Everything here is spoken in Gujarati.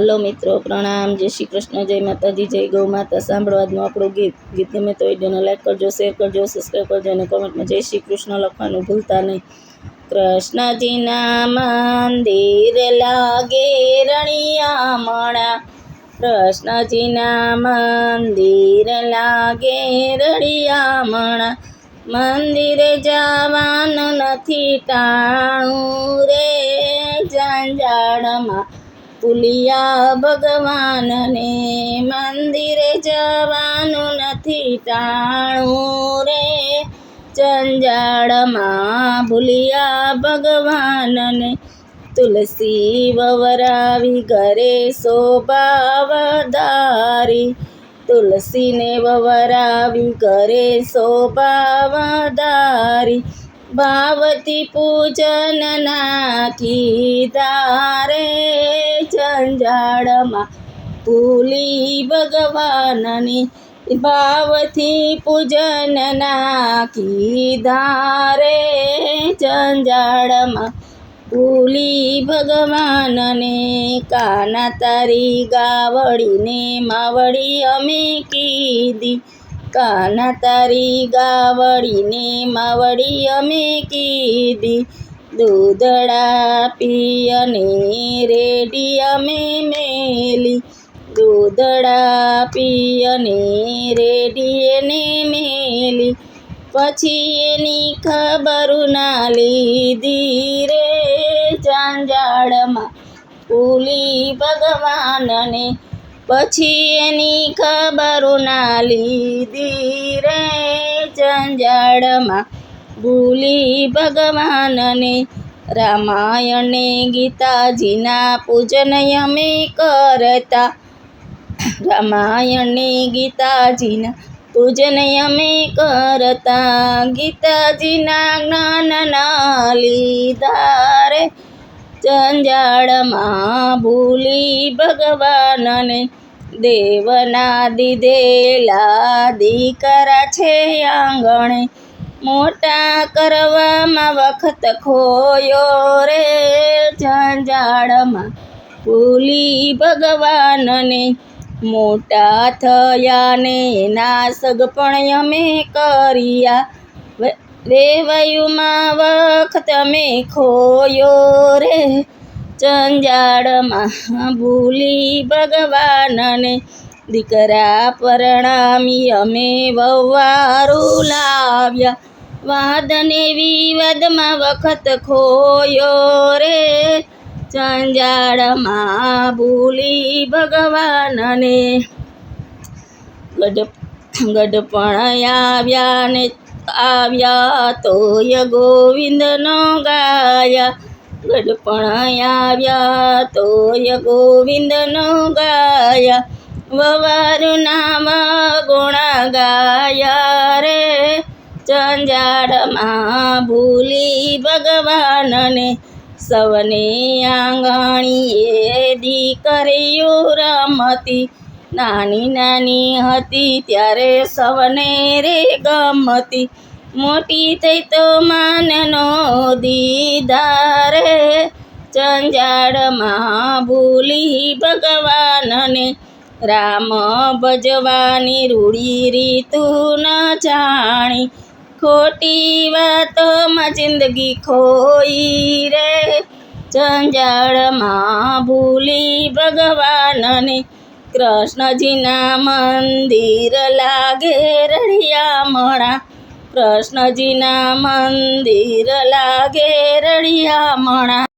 હલો મિત્રો, પ્રણામ, જય શ્રી કૃષ્ણ, જય માતાજી, જય ગૌ માતા. સાંભળવાનું આપણું ગીત. ગીત ગમે તો વિડીયોને લાઈક કરજો શેર કરજો સબસ્ક્રાઈબ કરજો અને કોમેન્ટમાં જય શ્રી કૃષ્ણ લખવાનું ભૂલતા નહીં. કૃષ્ણજીના મંદિર લાગે રણિયામણા. કૃષ્ણજીના મંદિર લાગે રળિયામણા મંદિરે જવાનું નથી ટાણું રે જંજાળમાં પુલિયા ભગવાનને મંદિરે જવાનું નથી ટાણું રે. જંજાળમાં ભૂલિયા ભગવાનને તુલસી વવરાવી ઘરે શોભા વધારી તુલસીને વવરાવી ઘરે શોભા વધારી ભાવતી પૂજન નાખી ધારે ઝંઝાળમાં ભૂલી ભગવાનની ભાવથી પૂજન નાખી ધારે ઝંઝાળમાં ભૂલી ભગવાનને કાના તારી ગાવડીને માવડી અમે કીધી. કાના તારી ગાવડીને માવડી અમે કીધી. દૂધડા પિયને રેડી અમે મેલી. દૂધડા પી અને રેડી એને મેલી. પછી એની ખબર ના લીધી રે. જાંજાળમાં ભૂલી ભગવાનને પછી એની ખબરો ના લીધી રે જંજાળમાં ભૂલી ભગવાનને રામાયણને, ગીતાજીના પૂજન અમે કરતા. રામાયણને, ગીતાજીના પૂજન અમે કરતા. ગીતાજીના જ્ઞાનના લીધા રે જંજાળમાં ભૂલી ભગવાનને દેવના દીધેલા દીકરા છે આંગણે. મોટા કરવામાં વખત ખોયો રે જંજાળમાં ભૂલી ભગવાનને. મોટા થયા ને નાસગ સગપણ અમે કર્યા. વેવયુમાં વખત અમે ખોયો રે. જંજાળમાં ભૂલી ભગવાનને દીકરા પરણામી અમે વવારું લાવ્યા. વાદને વિવાદમાં વખત ખોયો રે. જંજાળમાં ભૂલી ભગવાનને ગઢ ગઢપણ આવ્યા ને આવ્યા તોય ગોવિંદનો ગાયા. ગઢપણ આવ્યા તોય ગોવિંદનો ગાયા. વવારું નામ ગુણા ગાયા રે. ચંજાડમાં ભૂલી ભગવાનને સવને આંગણીએ દીકરીઓ રમતી. નાની નાની હતી ત્યારે સવને રે ગમતી. મોટી થઈ તો માનનો દીદારે ચંજાડમાં ભૂલી ભગવાનને રામ ભજવાની રૂડી રીતું ન જાણી. ખોટી વાતોમાં જિંદગી ખોઈ રે. જંજાળમાં ભૂલી ભગવાનને કૃષ્ણજીના મંદિર લાગે રળિયામણા. કૃષ્ણજીના મંદિર લાગે રળિયામણા.